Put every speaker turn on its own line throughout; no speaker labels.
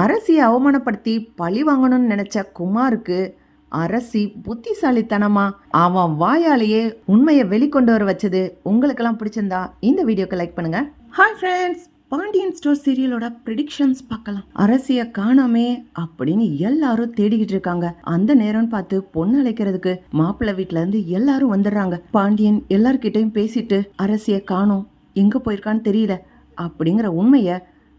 அரசியை அவமானப்படுத்தி பழி வாங்கணும்னு நினைச்ச குமாருக்கு அரசி புத்திசாலித்தனமா அவன் வாயாலேயே உண்மையை வெளிக்கொண்டு வர வச்சது உங்களுக்கெல்லாம் பிடிச்சிருந்தா இந்த வீடியோக்கு லைக் பண்ணுங்க. ஹாய் ஃப்ரெண்ட்ஸ் பாண்டியன் ஸ்டோர் சீரியலோட ப்ரிடிக்ஷன்ஸ் பார்க்கலாம். அரசிய காணாமே அப்படின்னு எல்லாரும் தேடிக்கிட்டு இருக்காங்க. அந்த நேரம்னு பார்த்து பொண்ணு அழைக்கிறதுக்கு மாப்பிள்ளை வீட்ல இருந்து எல்லாரும் வந்துடுறாங்க. பாண்டியன் எல்லார்கிட்டயும் பேசிட்டு அரசிய காணோம். எங்க போயிருக்கான்னு தெரியல. அப்படிங்கிற உண்மைய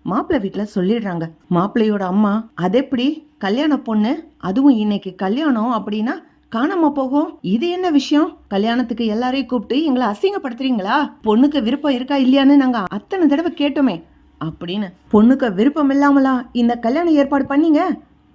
மாப்பிள்ளை வீட்டில் சொல்லிடுறாங்க. மாப்பிள்ளையோட அம்மா அதெப்படி? கல்யாண பொண்ணு? அதுவும் இன்னைக்கு கல்யாணம் அப்படின்னா காணாம போகும். இது என்ன விஷயம்? கல்யாணத்துக்கு எல்லாரையும் கூப்பிட்டு எங்களை அசிங்கப்படுத்துறீங்களா? பொண்ணுக்கு விருப்பம் இருக்கா இல்லையான்னு நாங்க அத்தனை தடவை கேட்டோமே. அப்படின்னு பொண்ணுக்கு விருப்பம் இல்லாமலா இந்த கல்யாணம் ஏற்பாடு பண்ணீங்க?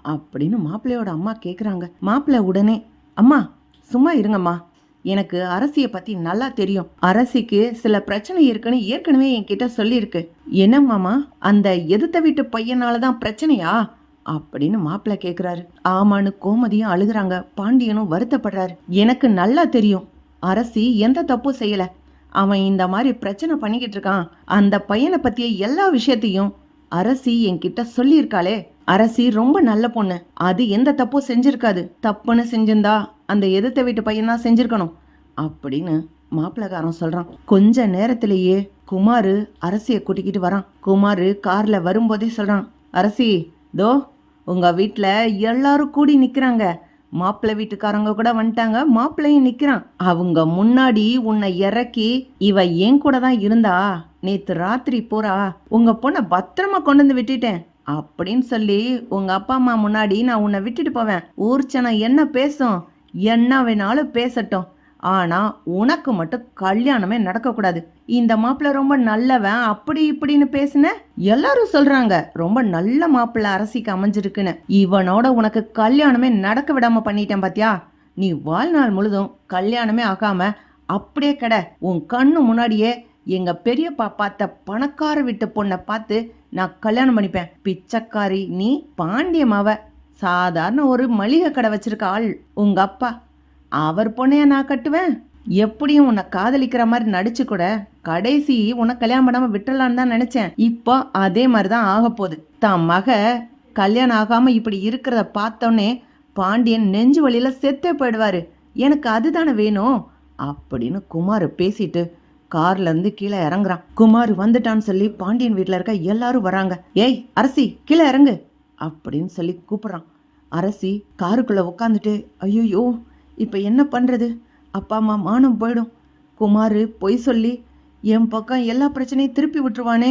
அப்படின்னு மாப்பிள்ளையோட அம்மா கேக்குறாங்க. மாப்பிள்ளை உடனே அம்மா சும்மா இருங்கம்மா. எனக்கு அரசியை பத்தி நல்லா தெரியும். அரசிக்கு சில பிரச்சனை இருக்குன்னு ஏற்கனவே என்கிட்ட சொல்லியிருக்கு. என்ன மாமா? அந்த எதிர்த்த வீட்டு பையனால தான் பிரச்சனையா? அப்படின்னு மாப்பிள்ளை கேக்குறாரு. ஆமான்னு கோமதியும் அழுகுறாங்க. பாண்டியனும் வருத்தப்படுறாரு. எனக்கு நல்லா தெரியும். அரசி எந்த தப்பும் செய்யல. அவன் இந்த மாதிரி பிரச்சனை பண்ணிக்கிட்டு இருக்கான். அந்த பையனை பத்திய எல்லா விஷயத்தையும் அரசி என்கிட்ட சொல்லியிருக்காளே. அரசி ரொம்ப நல்ல பொண்ணு. அது எந்த தப்பும் செஞ்சிருக்காது. தப்புன்னு செஞ்சிருந்தா அந்த எதிர்த்த வீட்டு பையன் தான் செஞ்சிருக்கணும். அப்படின்னு மாப்பிள்ளக்காரன் சொல்றான். கொஞ்ச நேரத்திலேயே குமாரு அரசியை கூட்டிக்கிட்டு வரான். குமாரு கார்ல வரும்போதே சொல்றான் அரசி தோ உங்க வீட்டில் எல்லாரும் கூடி நிற்கிறாங்க மாப்பிள்ளை வீட்டுக்காரங்க கூட வந்துட்டாங்க மாப்பிள்ளையும் நிற்கிறான் அவங்க முன்னாடி உன்னை இறக்கி இவ என் கூட தான் இருந்தா. நேத்து ராத்திரி பூரா உங்க பொண்ணை பத்திரமா கொண்டு வந்து விட்டுட்டேன். அப்படின்னு சொல்லி உங்க அப்பா அம்மா முன்னாடி நான் உன்னை விட்டுட்டு போவேன். ஊர்ச்சனம் என்ன பேசும்? என்ன வேணாலும் பேசட்டும். ஆனால் உனக்கு மட்டும் கல்யாணமே நடக்கக்கூடாது. இந்த மாப்பிள்ள ரொம்ப நல்லவன் அப்படி இப்படின்னு பேசின? எல்லாரும் சொல்றாங்க ரொம்ப நல்ல மாப்பிள்ள அரசிக்கு அமைஞ்சிருக்குன்னு. இவனோட உனக்கு கல்யாணமே நடக்க விடாம பண்ணிட்டேன் பாத்தியா? நீ வாழ்நாள் முழுதும் கல்யாணமே ஆகாம அப்படியே கடை. உன் கண்ணு முன்னாடியே எங்க பெரியப்பா பார்த்த பணக்கார வீட்டு பொண்ணை பார்த்து நான் கல்யாணம் பண்ணிப்பேன். பிச்சைக்காரி நீ பாண்டியமாவ சாதாரண ஒரு மளிகை கடை வச்சிருக்க ஆள் உங்க அப்பா. அவர் பொண்ணையை நான் கட்டுவேன்? எப்படியும் உன்னை காதலிக்கிற மாதிரி நடிச்சு கூட கடைசி உன்னை கல்யாணம் பண்ணாமல் விட்டுறலான்னு தான் நினச்சேன். இப்போ அதே மாதிரி தான் ஆக போகுது. தான் மக கல்யாணம் ஆகாமல் இப்படி இருக்கிறத பார்த்தோன்னே பாண்டியன் நெஞ்சு வழியில் செத்தே போயிடுவார். எனக்கு அதுதானே வேணும்? அப்படின்னு குமார் பேசிட்டு கார்லேருந்து கீழே இறங்குறான். குமார் வந்துட்டான்னு சொல்லி பாண்டியன் வீட்டில் இருக்க எல்லாரும் வராங்க ஏய் அரசி கீழே இறங்கு. அப்படின்னு சொல்லி கூப்பிட்றான். அரசி காருக்குள்ளே உட்காந்துட்டு ஐயோ இப்போ என்ன பண்ணுறது அப்பா அம்மா மானம் போயிடும். குமார் பொய் சொல்லி என் பக்கம் எல்லா பிரச்சனையும் திருப்பி விட்டுருவானே.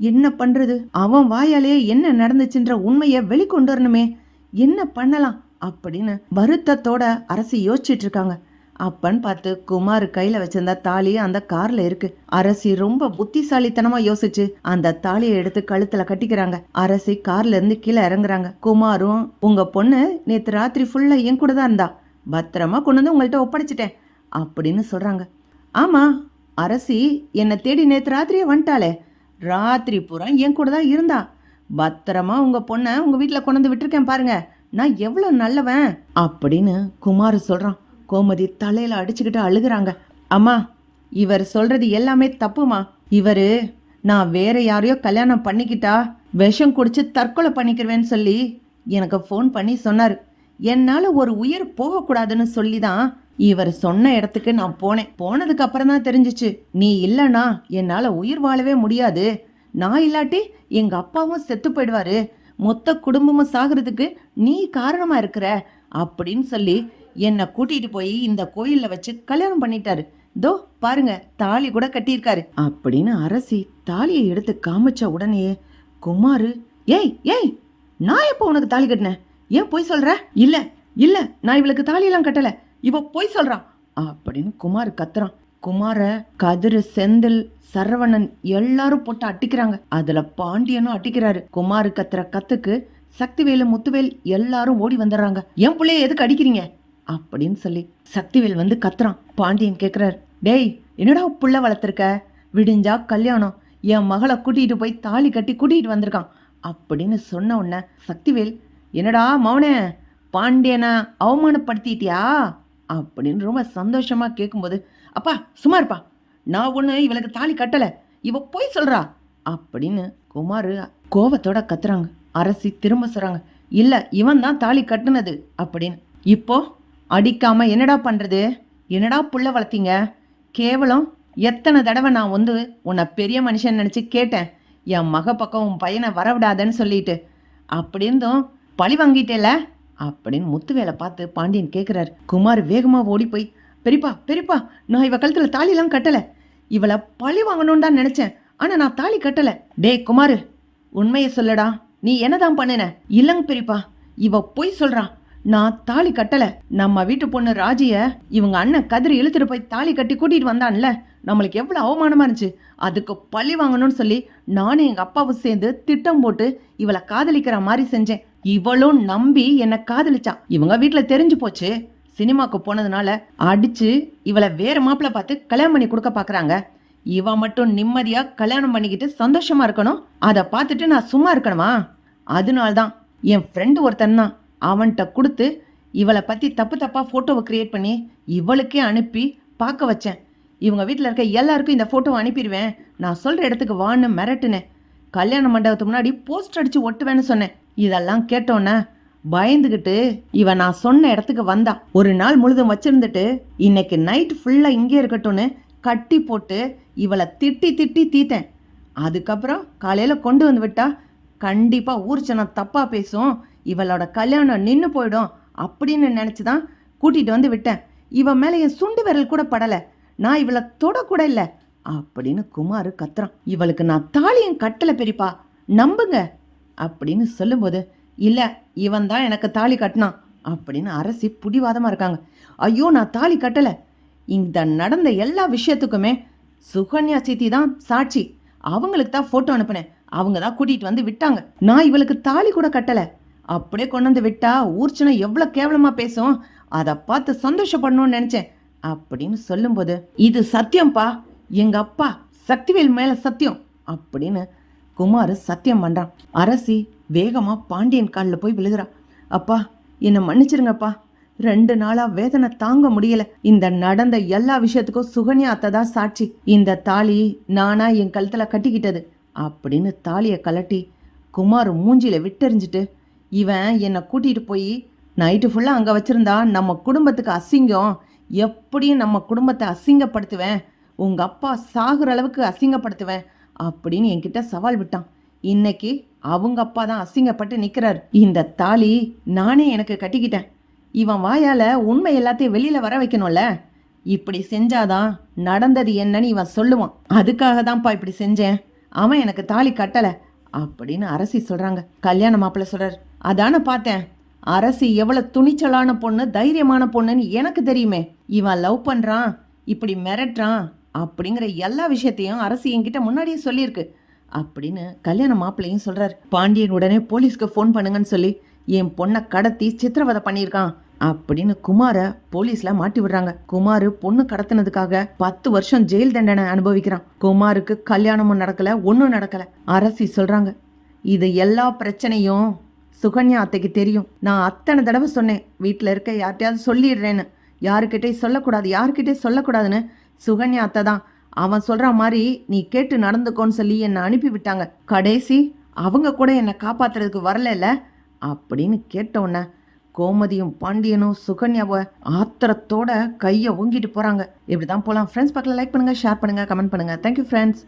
என்ன பண்ணுறது அவன் வாயாலேயே என்ன நடந்துச்சுன்ற உண்மையை வெளிக்கொண்டு வரணுமே என்ன பண்ணலாம்? அப்படின்னு வருத்தத்தோட அரசி யோசிச்சுட்டு இருக்காங்க அப்பன்னு பார்த்து குமார் கையில வச்சிருந்த தாலி அந்த கார்ல இருக்கு. அரசி ரொம்ப புத்திசாலித்தனமா யோசிச்சு அந்த தாலியை எடுத்து கழுத்துல கட்டிக்கிறாங்க. அரசி கார்ல இருந்து கீழே இறங்குறாங்க. குமாரும் உங்க பொண்ணு நேத்து ராத்திரி ஃபுல்லா என் கூட தான் இருந்தா. பத்திரமா கொண்டு வந்து உங்கள்கிட்ட ஒப்படைச்சிட்டேன் அப்படின்னு சொல்றாங்க. ஆமா அரசி என்னை தேடி நேற்று ராத்திரியே வந்துட்டாளே. ராத்திரி பூரா என் கூட தான் இருந்தா. பத்திரமா உங்க பொண்ணை உங்க வீட்டில் கொண்டு வந்து விட்டுருக்கேன் பாருங்க. நான் எவ்வளோ நல்லவன் அப்படின்னு குமார் சொல்றான். கோமதி தலையில அடிச்சுக்கிட்டு அழுகுறாங்க. அம்மா இவர் சொல்றது எல்லாமே தப்புமா? இவரு நான் வேற யாரையோ கல்யாணம் பண்ணிக்கிட்டா விஷம் குடிச்சு தற்கொலை பண்ணிக்கிறவேன்னு சொல்லி எனக்கு ஃபோன் பண்ணி சொன்னார். என்னால் ஒரு உயிர் போகக்கூடாதுன்னு சொல்லி தான் இவர் சொன்ன இடத்துக்கு நான் போனேன். போனதுக்கு அப்புறம் தான் தெரிஞ்சிச்சு. நீ இல்லைனா என்னால் உயிர் வாழவே முடியாது. நான் இல்லாட்டி எங்கள் அப்பாவும் செத்து போயிடுவாரு. மொத்த குடும்பமும் சாகிறதுக்கு நீ காரணமாக இருக்கிற அப்படின்னு சொல்லி என்னை கூட்டிகிட்டு போய் இந்த கோயிலில் வச்சு கல்யாணம் பண்ணிட்டாரு. தோ பாருங்க தாலி கூட கட்டியிருக்காரு. அப்படின்னு அரசி தாலியை எடுத்து காமிச்ச உடனே குமாரு ஏய் ஏய் நான் எப்போ உனக்கு தாலி கட்டினேன்? ஏன் போய் சொல்ற? இல்ல இல்ல நான் இவளுக்கு தாலியெல்லாம் கட்டல. இவ போய் சொல்றான் அப்படின்னு குமார் கத்துறான். குமார கதிரு செந்தில் சரவணன் எல்லாரும் போட்டு அட்டிக்கிறாங்க அதுல பாண்டியனும் அட்டிக்கிறாரு குமார் கத்துற கத்துக்கு சக்திவேலு முத்துவேல் எல்லாரும் ஓடி வந்துடுறாங்க. என் பிள்ளைய எதுக்கு அடிக்கிறீங்க? அப்படின்னு சொல்லி சக்திவேல் வந்து கத்துறான். பாண்டியன் கேட்குறாரு டேய் என்னடா புள்ள வளர்த்துருக்க? விடிஞ்சா கல்யாணம். என் மகளை கூட்டிகிட்டு போய் தாலி கட்டி கூட்டிகிட்டு வந்திருக்கான். அப்படின்னு சொன்ன உடனே சக்திவேல் என்னடா மௌனே பாண்டியனை அவமானப்படுத்திட்டியா? அப்படின்னு ரொம்ப சந்தோஷமாக கேட்கும்போது அப்பா சும்மா இருப்பா. நான் ஒன்று இவளுக்கு தாலி கட்டலை. இவ போய் சொல்கிறா அப்படின்னு குமார் கோபத்தோட கத்துறாங்க. அரசி திரும்ப சொல்கிறாங்க இல்லை இவன் தான் தாலி கட்டுனது. அப்படின்னு. இப்போ அடிக்காமல் என்னடா பண்ணுறது என்னடா புள்ள வளர்த்தீங்க? கேவலம். எத்தனை தடவை நான் வந்து உன்னை பெரிய மனுஷன் நினச்சி கேட்டேன். என் மக பக்கம் உன் பையனை வரவிடாதன்னு சொல்லிட்டு. அப்படி இருந்தும் பழி வாங்கிட்டேல? அப்படின்னு முத்துவேலை பார்த்து பாண்டியன் கேட்குறாரு குமார் வேகமாக ஓடி போய் பெரியப்பா பெரியப்பா நான் இவ கழுத்தில் தாலிலாம் கட்டலை. இவளை பழி வாங்கணும்னு தான் நினச்சேன். ஆனால் நான் தாலி கட்டலை. டேய் குமார் உண்மையை சொல்லடா. நீ என்னதான் பண்ணுன? இல்லைங்க பெரியப்பா இவ பொய் சொல்றான் நான் தாலி கட்டல. நம்ம வீட்டு பொண்ணு ராஜிய இவங்க அண்ணன் கதிரி இழுத்துட்டு போய் தாலி கட்டி கூட்டிட்டு வந்தான்ல. நம்மளுக்கு எவ்வளோ அவமானமா இருந்துச்சு. அதுக்கு பழி வாங்கணும்னு சொல்லி நானும் எங்கள் அப்பாவும் சேர்ந்து திட்டம் போட்டு இவளை காதலிக்கிற மாதிரி செஞ்சேன். இவளும் நம்பி என்னை காதலிச்சான் இவங்க வீட்டில் தெரிஞ்சு போச்சு. சினிமாக்கு போனதுனால அடிச்சு இவளை வேற மாப்பிள்ள பார்த்து கல்யாணம் பண்ணி கொடுக்க பார்க்குறாங்க இவ மட்டும் நிம்மதியாக கல்யாணம் பண்ணிக்கிட்டு சந்தோஷமா இருக்கணும். அதை பார்த்துட்டு நான் சும்மா இருக்கணுமா? அதனால்தான் என் ஃப்ரெண்டு ஒருத்தன் தான். அவன்கிட்ட கொடுத்து இவளை பற்றி தப்பு தப்பாக ஃபோட்டோவை க்ரியேட் பண்ணி இவளுக்கே அனுப்பி பார்க்க வச்சேன். இவங்க வீட்டில் இருக்க எல்லாருக்கும் இந்த ஃபோட்டோவை அனுப்பிடுவேன். நான் சொல்கிற இடத்துக்கு வான்னு மிரட்டுனேன். கல்யாண மண்டபத்துக்கு முன்னாடி போஸ்டர் அடித்து ஒட்டுவேன்னு சொன்னேன். இதெல்லாம் கேட்டோன்னே பயந்துக்கிட்டு இவன் நான் சொன்ன இடத்துக்கு வந்தா. ஒரு நாள் முழுதும் வச்சிருந்துட்டு இன்னைக்கு நைட் ஃபுல்லாக இங்கே இருக்கட்டும்னு கட்டி போட்டு இவளை திட்டி திட்டி தீத்தேன். அதுக்கப்புறம் காலையில் கொண்டு வந்து விட்டா கண்டிப்பாக ஊர் ஜனம் தப்பாக பேசும். இவளோட கல்யாணம் நின்று போயிடும் அப்படின்னு நினச்சி தான் கூட்டிகிட்டு வந்து விட்டேன். இவன் மேலே என் சுண்டு விரல் கூட படலை. நான் இவளை தொடக்கூட இல்லை அப்படின்னு குமார் கத்துறான். இவளுக்கு நான் தாலியும் கட்டலை பெரியப்பா. நம்புங்க. அப்படின்னு சொல்லும்போது இல்லை இவன் தான் எனக்கு தாலி கட்டினான் அப்படின்னு அரசி புடிவாதமாக இருக்காங்க. ஐயோ நான் தாலி கட்டலை. இந்த நடந்த எல்லா விஷயத்துக்குமே சுகன்யா சித்தி தான் சாட்சி. அவங்களுக்கு தான் ஃபோட்டோ அனுப்புனேன். அவங்க தான் கூட்டிகிட்டு வந்து விட்டாங்க. நான் இவளுக்கு தாலி கூட கட்டலை. அப்படியே கொண்டு வந்து விட்டா ஊர்ச்சனை எவ்வளோ கேவலமாக பேசும். அதை பார்த்து சந்தோஷப்படணும்னு நினச்சேன் அப்படின்னு சொல்லும்போது இது சத்தியம்ப்பா எங்கள் அப்பா சக்திவேல் மேலே சத்தியம் அப்படின்னு குமார் சத்தியம் பண்ணுறான் அரசி வேகமாக பாண்டியன் காலில் போய் விழுகிறான் அப்பா என்னை மன்னிச்சிருங்கப்பா. ரெண்டு நாளா வேதனை தாங்க முடியல. இந்த நடந்த எல்லா விஷயத்துக்கும் சுகன்யா அத்தை தான் சாட்சி. இந்த தாலி நானா என் கழுத்தில் கட்டிக்கிட்டது. அப்படின்னு தாலியை கலட்டி குமார் மூஞ்சியில் விட்டெறிஞ்சிட்டு இவன் என்னை கூட்டிகிட்டு போய் நைட்டு ஃபுல்லாக அங்கே வச்சுருந்தா நம்ம குடும்பத்துக்கு அசிங்கம். எப்படியும் நம்ம குடும்பத்தை அசிங்கப்படுத்துவேன். உங்கள் அப்பா சாகுற அளவுக்கு அசிங்கப்படுத்துவேன். அப்படின்னு என்கிட்ட சவால் விட்டான். இன்னைக்கு அவங்க அப்பா தான் அசிங்கப்பட்டு நிற்கிறார் இந்த தாலி நானே எனக்கு கட்டிக்கிட்டேன். இவன் வாயால் உண்மை எல்லாத்தையும் வெளியில் வர வைக்கணும்ல? இப்படி செஞ்சாதான் நடந்தது என்னன்னு இவன் சொல்லுவான். அதுக்காக தான்ப்பா இப்படி செஞ்சேன். அவன் எனக்கு தாலி கட்டலை அப்படின்னு அரசி சொல்கிறாங்க கல்யாண மாப்பிள்ளை சொல்கிறார் அதான பார்த்தேன். அரசி எவ்வளோ துணிச்சலான பொண்ணு தைரியமான பொண்ணுன்னு எனக்கு தெரியுமே. இவன் லவ் பண்ணுறான் இப்படி மிரட்டுறான் அப்படிங்கிற எல்லா விஷயத்தையும் அரசி என்கிட்ட முன்னாடியே சொல்லியிருக்கு. அப்படின்னு கல்யாண மாப்பிள்ளையும் சொல்கிறார் பாண்டியன் உடனே போலீஸ்க்கு ஃபோன் பண்ணுங்கன்னு சொல்லி என் பொண்ணை கடத்தி சித்திரவதை பண்ணியிருக்கான். அப்படின்னு குமாரை போலீஸில் மாட்டி விடுறாங்க. குமார் பொண்ணு கடத்தினதுக்காக பத்து வருஷம் ஜெயில் தண்டனை அனுபவிக்கிறான். குமாருக்கு கல்யாணமும் நடக்கல ஒன்றும் நடக்கல. அரசி சொல்கிறாங்க இது எல்லா பிரச்சனையும் சுகன்யா அத்தைக்கு தெரியும். நான் அத்தனை தடவை சொன்னேன் வீட்டில் இருக்க யார்கிட்டயாவது சொல்லிடுறேன்னு. யாருக்கிட்டே சொல்லக்கூடாது யாருக்கிட்டே சொல்லக்கூடாதுன்னு சுகன்யா அத்தை தான் அவன் சொல்கிற மாதிரி நீ கேட்டு நடந்துக்கோன்னு சொல்லி என்னை அனுப்பி விட்டாங்க கடைசி அவங்க கூட என்னை காப்பாத்துறதுக்கு வரலல்ல அப்படின்னு கேட்டோன்னே கோமதியும் பாண்டியனும் சுகன்யாவை ஆத்திரத்தோட கையை ஓங்கிட்டு போகிறாங்க இப்படி தான் போகலாம் ஃப்ரெண்ட்ஸ் பக்கத்தில் லைக் பண்ணுங்கள் ஷேர் பண்ணுங்கள் கமெண்ட் பண்ணுங்கள் தேங்க்யூ ஃப்ரெண்ட்ஸ்